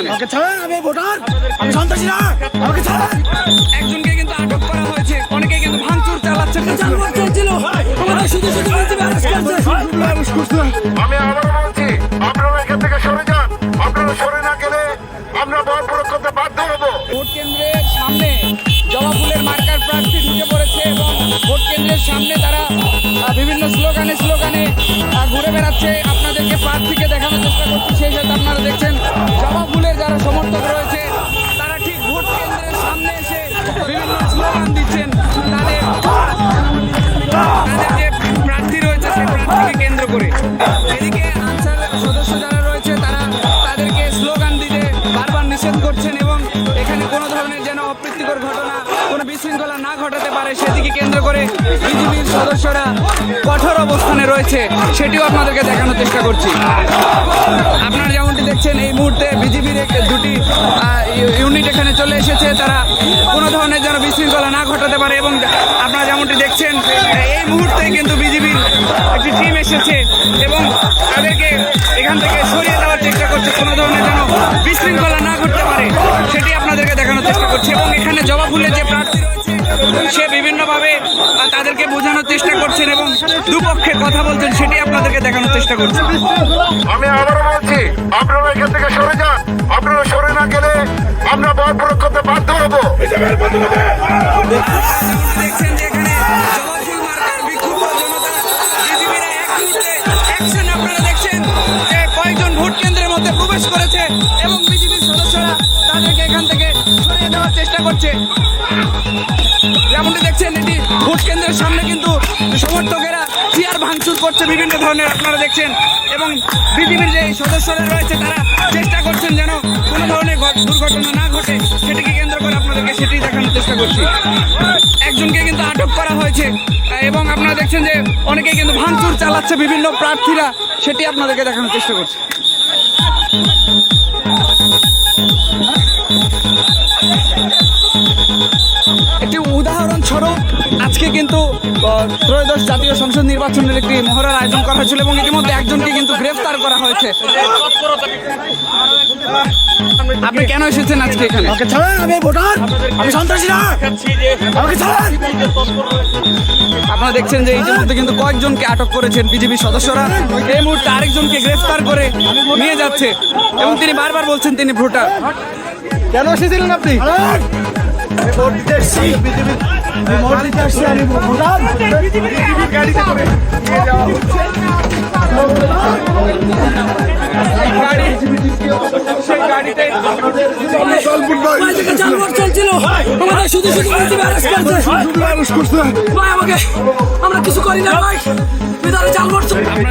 আমাকে ছাড়েন আমি ভোটার। আমি সন্ত্রাসী না। আমাকে ছাড়েন। একজনকে কিন্তু আটক করা হয়েছে। অনেকে কিন্তু ভাঙচুর চালাচ্ছে। জালমার চলছিল আমাদের শুধু শুধু বলতে আমি আবারও বলছি আপনারা এখান থেকে সরে যান। আপনারা সরে না গেলে আমরা বল প্রয়োগ করতে বাধ্য হব। ভোট কেন্দ্রের সামনে জবা ফুলের মার্কার প্রার্থী ঢুকে পড়েছে এবং ভোট কেন্দ্রের সামনে তারা বিভিন্ন স্লোগানে স্লোগানে ঘুরে বেড়াচ্ছে। আপনাদেরকে প্রার্থীকে দেখানোর চেষ্টা করছি। সেই সাথে আপনারা দেখছেন জবা নিষেধ করছেন এবং এখানে কোনো ধরনের যেন অপ্রীতিকর ঘটনা, কোনো বিশৃঙ্খলা না ঘটাতে পারে, সেদিকে কেন্দ্র করে বিজেপির সদস্যরা কঠোর অবস্থানে রয়েছে, সেটিও আপনাদেরকে দেখানোর চেষ্টা করছি। আপনারা যেমনটি দেখছেন, এই মুহূর্তে বিজেপির দুটি ইউনিট এখানে চলে এসেছে, তারা কোনো ধরনের যেন বিশৃঙ্খলা না ঘটাতে পারে এবং আপনারা যেমনটি দেখছেন, এই মুহূর্তে কিন্তু বিজেপির একটি টিম এসেছে এবং তাদেরকে এখান থেকে সরিয়ে দেওয়ার চেষ্টা করছে, কোনো ধরনের যেন বিশৃঙ্খলা না করতে পারে সেটি আপনাদেরকে দেখানোর চেষ্টা করছে। এবং এখানে জবা ফুলের যে প্রার্থী রয়েছে সে বিভিন্নভাবে তাদেরকে বোঝানোর চেষ্টা করছেন এবং দুপক্ষে কথা বলছেন সেটি আপনাদেরকে দেখানোর চেষ্টা করছে। আমি আবারও বলছি আপনারা এখান থেকে সরে যান। আপনারা সরে না গেলে আমরা বল প্রয়োগ করতে বাধ্য হব। দেখছেন করেছে এবং বিজেপির সদস্যরা তাদেরকে এখান থেকে সরিয়ে দেওয়ার চেষ্টা করছে। যেমনটি দেখছেন, এটি ভোট কেন্দ্রের সামনে কিন্তু সমর্থকেরা চেয়ার ভাঙচুর করছে বিভিন্ন ধরনের, আপনারা দেখছেন। এবং বিজেপির যে সদস্যরা রয়েছে, তারা চেষ্টা করছেন যেন কোনো ধরনের ঘট- দুর্ঘটনা না ঘটে। সেটিকে কেন্দ্র করে আপনাদেরকে সেটি দেখানোর চেষ্টা করছি। একজনকে কিন্তু আটক করা হয়েছে। এবং আপনারা দেখছেন যে অনেকে কিন্তু ভাঙচুর চালাচ্ছে বিভিন্ন প্রার্থীরা, সেটি আপনাদেরকে দেখানোর চেষ্টা করছে। একটি উদাহরণস্বরূপ আজকে কিন্তু ত্রয়োদশ জাতীয় সংসদ নির্বাচনের একটি মহড়ার আয়োজন করা হয়েছিল এবং ইতিমধ্যে একজনকে কিন্তু গ্রেফতার করা হয়েছে। আপনি কেন এসেছেন আজকে এখানে? আমি ভোটার, আমি সন্ত্রাসী না আমাকে ছাড়েন। আপনারা দেখছেন যে ইতিমধ্যে কিন্তু কয়েকজনকে আটক করেছেন বিজেপির সদস্যরা এই মুহূর্তে আরেকজনকে গ্রেফতার করে নিয়ে যাচ্ছে এবং তিনি বারবার বলছেন তিনি ভোটার কেন এসেছিলেন আপনি ভোট দিতে এসছি আমি ভোট দিতে এসছি আমি ভোটার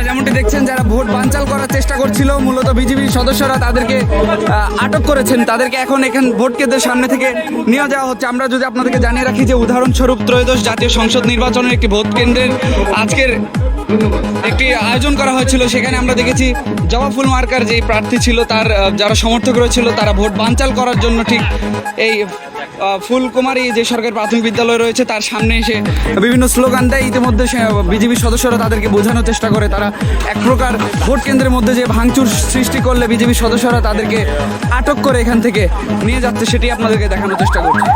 যেমনটি দেখছেন যারা ভোট বানচাল করার চেষ্টা করছিল মূলত সদস্যরা তাদেরকে আটক করেছেন তাদেরকে এখন এখান ভোট কেন্দ্রের সামনে থেকে নিয়ে যাওয়া হচ্ছে আমরা যদি আপনাদেরকে জানিয়ে রাখি যে উদাহরণস্বরূপ ত্রয়োদশ জাতীয় সংসদ নির্বাচনের একটি ভোট কেন্দ্রের আজকের একটি আয়োজন করা হয়েছিল, সেখানে আমরা দেখেছি জবাফুল মার্কার যে প্রার্থী ছিল, তার যারা সমর্থক রয়েছিল, তারা ভোট বানচাল করার জন্য ঠিক এই ফুলকুমারী যে সরকারি প্রাথমিক বিদ্যালয় রয়েছে, তার সামনে এসে বিভিন্ন স্লোগান দেয়। ইতিমধ্যে বিজেপি সদস্যরা তাদেরকে বোঝানোর চেষ্টা করে। তারা এক প্রকার ভোট কেন্দ্রের মধ্যে যে ভাঙচুর সৃষ্টি করলে বিজেপি সদস্যরা তাদেরকে আটক করে এখান থেকে নিয়ে যাচ্ছে, সেটি আপনাদেরকে দেখানোর চেষ্টা করছে।